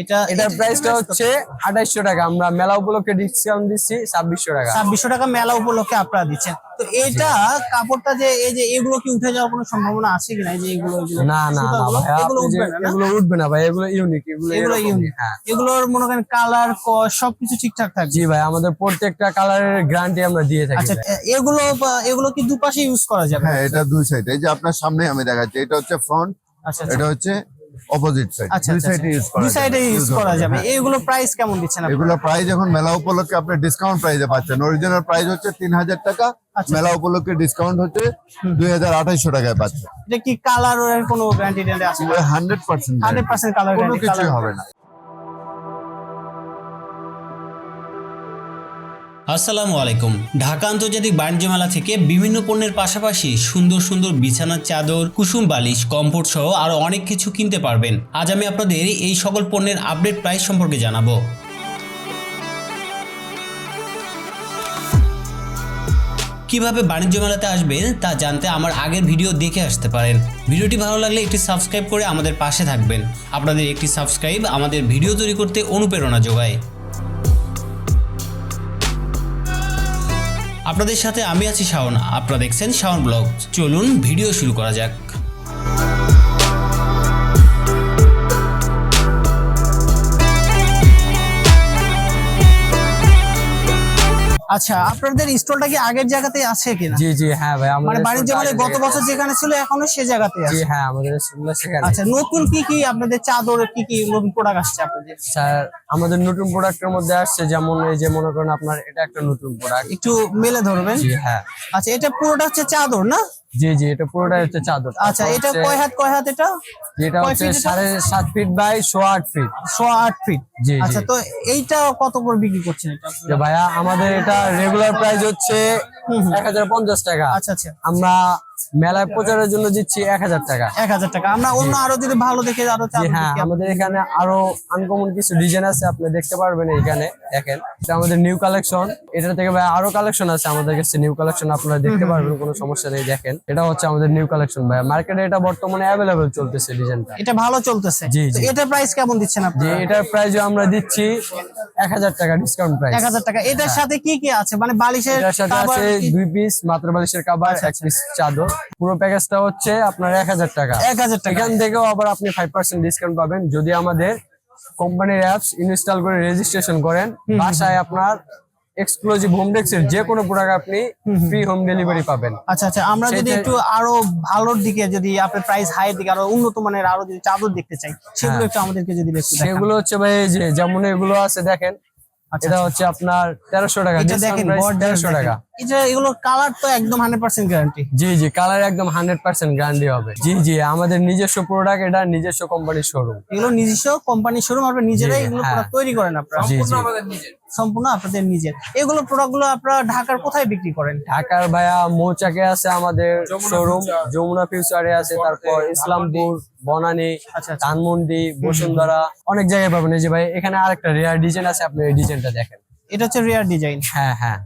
এটা এটার প্রাইসটা হচ্ছে আঠাইশশো টাকা। আমরা মেলা উপলক্ষে ডিসকাউন্ট দিচ্ছি ছাব্বিশশো টাকা। ছাব্বিশশো টাকা মেলা উপলক্ষে আপনারা দিচ্ছেন। তো এটা কাপড়টা যে এই যে এগুলো কি উঠে যাওয়ার কোনো সম্ভাবনা আছে কিনা? যে এগুলো না না না ভাই এগুলো উঠবে না, না? এগুলো উঠবে না ভাই এগুলো ইউনিক এগুলো এগুলো ইউনিক হ্যাঁ। এগুলোর মনে করেন কালার সবকিছু ঠিকঠাক থাকবে? জি ভাই আমাদের প্রত্যেকটা কালারের গ্যারান্টি আমরা দিয়ে থাকি আচ্ছা এগুলো এগুলো কি দুপাশে ইউজ করা যাবে? হ্যাঁ এটা দুই সাইড এই যে আপনার সামনে আমি দেখাচ্ছি এটা হচ্ছে ফ্রন্ট আচ্ছা আচ্ছা। এটা হচ্ছে অপোজিট সাইড আচ্ছা দুই আচ্ছা, সাইডে ইউজ আচ্ছা। করা দুই সাইডে ইউজ করা যাবে। এইগুলো প্রাইস কেমন দিচ্ছেন আপনি এগুলো প্রাইস এখন মেলা উপলক্ষে আপনি ডিসকাউন্ট প্রাইসে পাচ্ছেন। অরিজিনাল প্রাইস হচ্ছে তিন হাজার টাকা আচ্ছা। মেলা উপলক্ষে ডিসকাউন্ট হচ্ছে দুই হাজার আঠাইশশো টাকায় পাচ্ছেন। এটা কি কালারের কোনো গ্যারান্টি আছে? Hundred percent hundred percent colour কোনো কিছুই হবে না। আসসালামু আলাইকুম। ঢাকা আন্তর্জাতিক বাণিজ্য মেলা থেকে বিভিন্ন পণ্যের পাশাপাশি সুন্দর সুন্দর বিছানার চাদর, কুসুম বালিশ, কমফোর্ট সহ আরও অনেক কিছু কিনতে পারবেন। আজ আমি আপনাদের এই সকল পণ্যের আপডেট প্রাইস সম্পর্কে জানাব। কীভাবে বাণিজ্য মেলাতে আসবেন তা জানতে আমার আগের ভিডিও দেখে আসতে পারেন। ভিডিওটি ভালো লাগলে একটি সাবস্ক্রাইব করে আমাদের পাশে থাকবেন। আপনাদের একটি সাবস্ক্রাইব আমাদের ভিডিও তৈরি করতে অনুপ্রেরণা যোগায়। আপনাদের সাথে আমি আছি শাওন। আপনারা দেখছেন শাওন ব্লগ। চলুন ভিডিও শুরু করা যাক। আচ্ছা আপনাদের স্টলটা কি আগের জায়গাতে আছে কিনা? জি জি হ্যাঁ ভাই মানে আমাদের বাণিজ্য store গত বছর যেখানে ছিল এখনও সে জায়গাতে জি হ্যাঁ আমাদের সেখানে। আচ্ছা নতুন কি কি আপনাদের চাদর কি কি নতুন প্রোডাক্ট আসছে আপনাদের? স্যার আমাদের নতুন প্রোডাক্টের মধ্যে আসছে যেমন এই যে মনে করেন আপনার এটা একটা নতুন প্রোডাক্ট একটু মেলে ধরবেন? জি হ্যাঁ। আচ্ছা এটা পুরোটা হচ্ছে চাদর না? জি জি এটা পুরোটাই হচ্ছে চাদর। আচ্ছা এটা কয় হাত কয় হাত এটা? যেটা হচ্ছে সাড়ে সাত ফিট বাই সোয়া আট ফিট সোয়া আট ফিট জি। আচ্ছা তো এইটা কত করে বিক্রি করছেন এটা? ভাইয়া আমাদের এটা রেগুলার প্রাইস হচ্ছে এক হাজার পঞ্চাশ টাকা। আচ্ছা আচ্ছা। আমরা মেলায় প্রচারের জন্য দিচ্ছি এক হাজার টাকা। এক হাজার টাকা। আমরা অন্য আরও যদি ভালো দেখে আরও হ্যাঁ আমাদের এখানে আরও আনকমন কিছু ডিজাইন আছে আপনি দেখতে পারবেন এখানে দেখেন। এটা আমাদের নিউ কালেকশন এটা থেকে ভাই আরও কালেকশন আছে আমাদের কাছে নিউ কালেকশন আপনারা দেখতে পারবেন কোনো সমস্যা নেই দেখেন। এটা হচ্ছে আমাদের নিউ কালেকশন ভাই। মার্কেটে এটা বর্তমানে অ্যাভেলেবেল চলতেছে ডিজাইনটা এটা ভালো চলতেছে। জি, জি। এটা প্রাইস কেমন দিচ্ছেন আপনি যে এটার প্রাইস আমরা দিচ্ছি এক হাজার টাকা ডিসকাউন্ট প্রাইস এক হাজার টাকা। এটার সাথে কি কি আছে? মানে বালিশের এটার সাথে আছে দুই পিস মাত্র বালিশের কাবার আচ্ছা, এক পিস চাদর। পুরো প্যাকেজটা হচ্ছে আপনার এক হাজার টাকা। এক হাজার টাকা। এখান থেকেও আবার আপনি ফাইভ পার্সেন্ট ডিসকাউন্ট পাবেন। যদি আমাদের কোম্পানির অ্যাপস ইনস্টল করে রেজিস্ট্রেশন করেন বাসায় আপনার এক্সক্লুসিভ হোম ডেস্কের যে কোনো প্রোডাক্ট আপনি ফ্রি হোম। ডেলিভারি পাবেন। আচ্ছা আচ্ছা আমরা যদি একটু আরও ভালোর দিকে যদি আপনার প্রাইস হাই দিকে আরও উন্নত মানের আরও যদি চাদর দেখতে চাই সেগুলো হ্যাঁ। একটু আমাদেরকে যদি একটু সেগুলো হচ্ছে ভাই যে যেমন এগুলো আছে দেখেন আচ্ছা, এটা হচ্ছে আপনার তেরোশো টাকা দেখেন তেরোশো টাকা। এটা এগুলো কালার তো একদম গ্যারান্টি জি জি কালার একদম গ্যারান্টি হবে। জি জি আমাদের নিজস্ব প্রোডাক্ট এটা নিজস্ব কোম্পানির শোরুম এগুলো নিজস্ব কোম্পানির শোরুম আপনারা নিজেরাই এগুলো হ্যাঁ। প্রোডাক্ট তৈরি করেন আপনারা। জি জি। সম্পূর্ণ আপনাদের নিজের। এগুলো প্রোডাক্টগুলো আপনারা ঢাকার কোথায় বিক্রি করেন? ঢাকার ভাইয়া মৌচাকে আছে আমাদের শোরুম যমুনা ফিউচারে আছে তারপর ইসলামপুর বনানী আচ্ছা, আচ্ছা। ধানমন্ডি বসুন্ধরা অনেক জায়গায় পাবেন। এই যে ভাই এখানে আরেকটা রেয়ার ডিজাইন আছে আপনি এই ডিজাইনটা দেখেন। এটা হচ্ছে রিয়ার ডিজাইন হ্যাঁ হ্যাঁ।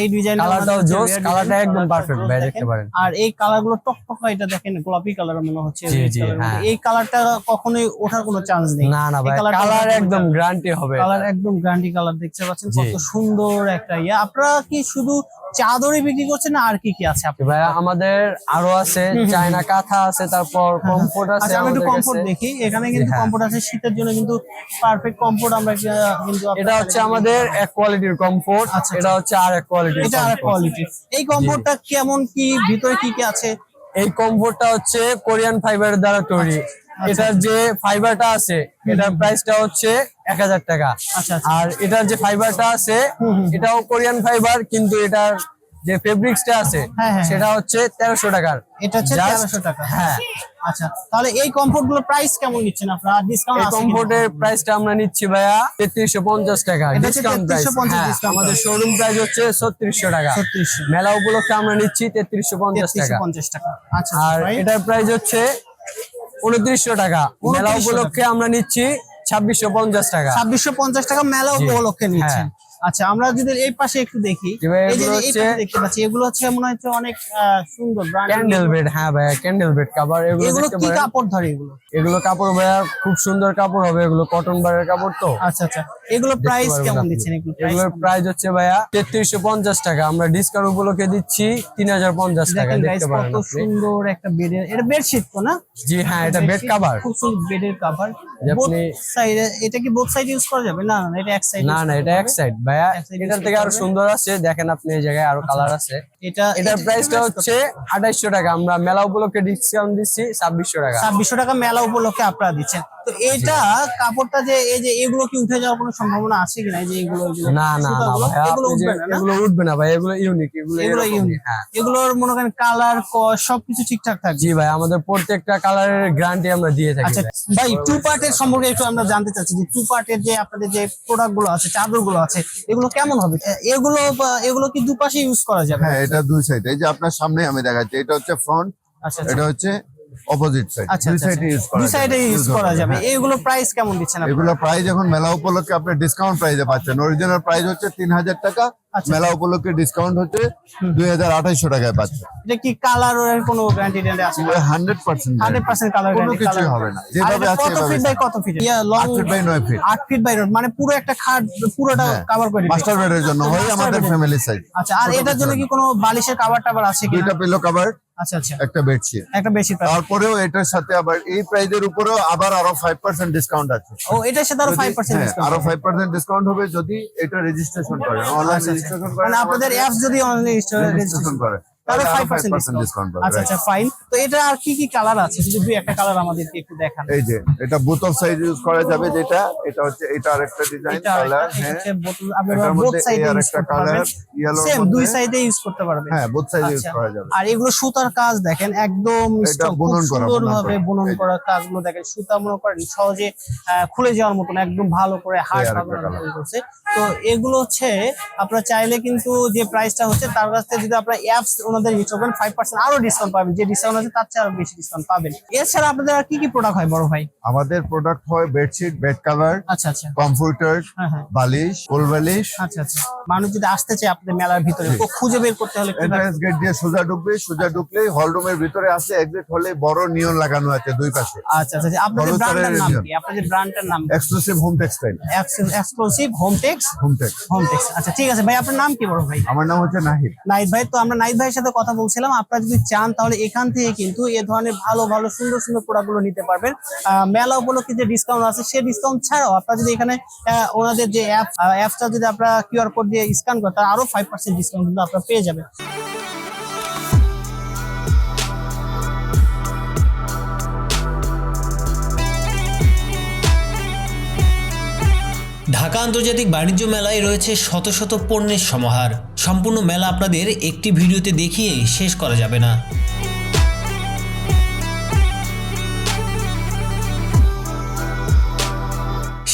এই ডিজাইন কালারটাও জোস কালারটা একদম পারফেক্ট ভাই দেখতে পারেন। আর এই কালারগুলো টকটকা এটা দেখেন গোলাপি কালার মনে হচ্ছে জি, জি। হ্যাঁ। এই কালারটা কখনোই ওঠার কোনো চান্স নেই। না না ভাই কালার একদম গ্যারান্টি হবে কালার একদম গ্যারান্টি কালার দেখতে পাচ্ছেন। কত সুন্দর একটা ইয়া। আপনারা কি শুধু চাদরই বিক্রি করছেন আর কি কি আছে আপনি ভাই আমাদের আরও আছে চায়না কাঁথা আছে তারপর কমফোর্ট আছে আচ্ছা আমি একটু কমফোর্ট দেখি। এখানে কিন্তু হ্যাঁ। কমফোর্ট আছে শীতের জন্য কিন্তু পারফেক্ট কমফোর্ট আমরা কিন্তু এটা হচ্ছে আমাদের এক কোয়ালিটির কমফোর্ট আচ্ছা, এটা হচ্ছে আর এক কোয়ালিটির এটা আর কোয়ালিটি এই কমফোর্টটা কেমন কি ভিতরে কি কি আছে? এই কমফোর্টটা হচ্ছে কোরিয়ান ফাইবার দ্বারা তৈরি। আচ্ছা। এটার যে ফাইবারটা আছে এটার প্রাইসটা হচ্ছে এক হাজার টাকা। আচ্ছা, আচ্ছা। আর এটার যে ফাইবারটা আছে এটাও কোরিয়ান ফাইবার কিন্তু এটার যে ফেব্রিক্সটা আছে হ্যাঁ, হ্যাঁ, সেটা হচ্ছে তেরোশো টাকার। এটা হচ্ছে তেরোশো টাকা। হ্যাঁ। আচ্ছা তাহলে এই কমফোর্টগুলো প্রাইস কেমন নিচ্ছেন আপনারা? ডিসকাউন্ট এই আছে কমফোর্টের প্রাইসটা আমরা নিচ্ছি ভাইয়া তেত্রিশশো পঞ্চাশ টাকা ডিসকাউন্ট প্রাইস আমাদের শোরুম প্রাইস হচ্ছে ছত্রিশশো টাকা। 3600 মেলা উপলক্ষে আমরা নিচ্ছি তেত্রিশশো পঞ্চাশ টাকা। 3350 টাকা। আচ্ছা আর এটার প্রাইস হচ্ছে উনত্রিশশো টাকা। মেলা উপলক্ষে আমরা নিচ্ছি ছাব্বিশশো পঞ্চাশ টাকা। 2650 টাকা মেলা উপলক্ষে নিচ্ছেন। হ্যাঁ। আচ্ছা আমরা যদি এই পাশে একটু দেখি এই যে এই হচ্ছে- পাশে দেখতে পাচ্ছি এগুলো হচ্ছে মনে হচ্ছে অনেক সুন্দর brand ক্যান্ডেল বেড হ্যাঁ ভাইয়া ক্যান্ডেল বেড কাভার এগুলো এগুলো কি কাপড় ধরে এগুলো? এগুলো কাপড় ভাইয়া খুব সুন্দর কাপড় হবে এগুলো কটন বারের কাপড় তো। আচ্ছা আচ্ছা এগুলো প্রাইস কেমন। দিচ্ছেন এগুলো এগুলোর প্রাইস হচ্ছে ভাইয়া তেত্রিশশো পঞ্চাশ টাকা। আমরা ডিসকাউন্ট উপলক্ষে দিচ্ছি তিন হাজার পঞ্চাশ টাকা দেখেন দেখতে পারেন কত সুন্দর একটা বেডের এটা বেডশিট তো না? জি হ্যাঁ এটা বেড কাভার খুব সুন্দর বেডের কভার আপনি- সাইডে এটা কি বোথ সাইড ইউজ করা যাবে? না না এটা এক সাইড না না এটা এক সাইড ভাইয়া এটার থেকে আরও সুন্দর আছে দেখেন আপনি এই জায়গায় আরও কালার আছে। এটা এটার প্রাইসটা হচ্ছে আঠাইশশো টাকা আমরা মেলা উপলক্ষে ডিসকাউন্ট দিচ্ছি ছাব্বিশশো টাকা। ছাব্বিশশো টাকা মেলা উপলক্ষে আপনারা দিচ্ছেন। তো এটা কাপড়টা যে এই যে এগুলো কি উঠে যাওয়ার কোনো সম্ভাবনা আছে কিনা? যে এগুলো না না এগুলো উঠবে না? এগুলো উঠবে না ভাই এগুলো ইউনিক এগুলো এগুলো ইউনিক হ্যাঁ। এগুলোর মনে করেন কালার সবকিছু ঠিকঠাক থাকবে। জি ভাই আমাদের প্রত্যেকটা কালারের গ্যারান্টি আমরা দিয়ে থাকি আচ্ছা ভাই। ভাই টু পার্টের সম্পর্কে একটু আমরা জানতে চাচ্ছি যে টু পার্টের যে আপনাদের যে প্রোডাক্টগুলো আছে চাদরগুলো আছে এগুলো কেমন হবে? এগুলো এগুলো কি দুপাশে ইউজ করা যাবে? হ্যাঁ এটা দুই সাইড এই যে আপনার সামনে আমি দেখাচ্ছি এটা হচ্ছে ফ্রন্ট আচ্ছা আচ্ছা। এটা হচ্ছে অপোজিট সাইড আচ্ছা দুই আচ্ছা, সাইডে ইউজ আচ্ছা। করা দুই সাইডে ইউজ করা যাবে। হ্যাঁ। এগুলো প্রাইস কেমন দিচ্ছেন আপনি এগুলো প্রাইস এখন মেলা উপলক্ষে আপনি ডিসকাউন্ট প্রাইসে পাচ্ছেন। অরিজিনাল প্রাইস হচ্ছে তিন হাজার টাকা আচ্ছা। মেলা উপলক্ষে ডিসকাউন্ট হচ্ছে দুই হাজার আঠাইশশো টাকায় পাচ্ছেন। এটা কি কালারের কোনো গ্যারান্টি ট্যারান্টি আছে? Hundred percent hundred percent colour কোনো কিছুই হবে না। যেভাবে আছে কত ফিট বাই কত ফিট লং আট ফিট বাই নয় ফিট আট ফিট বাই রোড মানে পুরো একটা খাট পুরোটা হ্যাঁ। কভার করে দিবে। মাস্টার বেডের জন্য হয় আমাদের ফ্যামিলি সাইজ আচ্ছা আর এটার জন্য কি কোনো বালিশের কাভার টাভার আছে কি দুইটা পিলো কভার আচ্ছা আচ্ছা। একটা বেডশিট। একটা বেশি তারপরেও এটার সাথে আবার এই প্রাইজের উপরেও আবার আরও ফাইভ পার্সেন্ট ডিসকাউন্ট আছে। ও এটার সাথে আরও যদি- ফাইভ পার্সেন্ট হ্যাঁ, আরও ফাইভ পার্সেন্ট ডিসকাউন্ট হবে যদি এটা রেজিস্ট্রেশন করে। অনলাইন রেজিস্ট্রেশন করে মানে আপনাদের অ্যাপস যদি অনলাইন রেজিস্ট্রেশন করে। আরও পার্সেন্ট 5% ডিসকাউন্ট পাবে আচ্ছা আচ্ছা ফাইন তো এটা আর কি কি কালার আছে? যদি দুই একটা কালার আমাদেরকে একটু দেখান। এই যে এটা বুথ সাইজ ইউজ করা যাবে যেটা এটা হচ্ছে এটা আরেকটা ডিজাইন কালার হ্যাঁ। বোতল আপনারা বোথ সাইডে ইউজ করতে পারবেন। কালার সেম দুই সাইডে ইউজ করতে পারবেন। হ্যাঁ বুথ সাইজ ইউজ আচ্ছা। করা যাবে। আর এগুলো সুতার কাজ দেখেন একদম বুনন করা। কাজগুলো দেখেন সুতা মনে করেন সহজে খুলে যাওয়ার মতন একদম ভালো করে হার্ড ভাবে করছে। তো এগুলো হচ্ছে আপনারা চাইলে কিন্তু যে প্রাইসটা হচ্ছে তার কাছ থেকে যদি আপনারা অ্যাপস ওনাদের ইউজ করবেন ফাইভ পার্সেন্ট আরও ডিসকাউন্ট পাবেন। যে ডিসকাউন্ট আছে তার চেয়ে আরও বেশি ডিসকাউন্ট পাবেন। এছাড়া আপনাদের আর কি কি প্রোডাক্ট হয় বড় ভাই? আমাদের প্রোডাক্ট হয় বেডশিট বেড কভার আচ্ছা আচ্ছা। কম্পিউটার হ্যাঁ হ্যাঁ। বালিশ কোল বালিশ। আচ্ছা আচ্ছা। মানুষ যদি আসতে চায় আপনাদের মেলার ভিতরে তো খুঁজে বের করতে হলে এন্ট্রান্স গেট দিয়ে সোজা ঢুকবে সোজা ঢুকলেই হল রুমের ভিতরে আসলে এক্সিট হলে বড় নিয়ন লাগানো আছে দুই পাশে। আচ্ছা আচ্ছা আচ্ছা। আপনাদের ব্র্যান্ডের নাম। কি? আপনাদের ব্র্যান্ডের নাম exclusive home textile exclusive home tex home tex home tex আচ্ছা ঠিক আছে ভাই আপনার নাম কি বড় ভাই? আমার নাম হচ্ছে নাহিদ। নাইদ ভাই তো আমরা নাইদ ভাইয়ের সাথে কথা বলছিলাম আপনারা যদি চান তাহলে এখান থেকে কিন্তু এ ধরনের ভালো ভালো সুন্দর সুন্দর প্রোডাক্টগুলো নিতে পারবেন। মেলা উপলক্ষে যে ডিসকাউন্ট আছে সেই ডিসকাউন্ট ছাড়াও আপনারা যদি এখানে ওনাদের যে অ্যাপ অ্যাপটা যদি আপনারা কিউআর কোড দিয়ে স্ক্যান করে তার আরও ফাইভ পার্সেন্ট ডিসকাউন্ট কিন্তু আপনারা পেয়ে যাবেন। ঢাকা আন্তর্জাতিক বাণিজ্য মেলায় রয়েছে শত শত পণ্যের সমাহার। সম্পূর্ণ মেলা আপনাদের একটি ভিডিওতে দেখিয়ে শেষ করা যাবে না।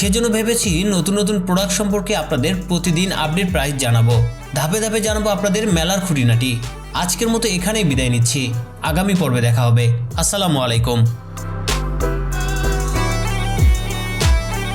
সেজন্য ভেবেছি নতুন নতুন প্রোডাক্ট সম্পর্কে আপনাদের প্রতিদিন আপডেট প্রাইস জানাব। ধাপে ধাপে জানাব আপনাদের মেলার খুঁটিনাটি। আজকের মতো এখানেই বিদায় নিচ্ছি। আগামী পর্বে দেখা হবে। আসসালামু আলাইকুম।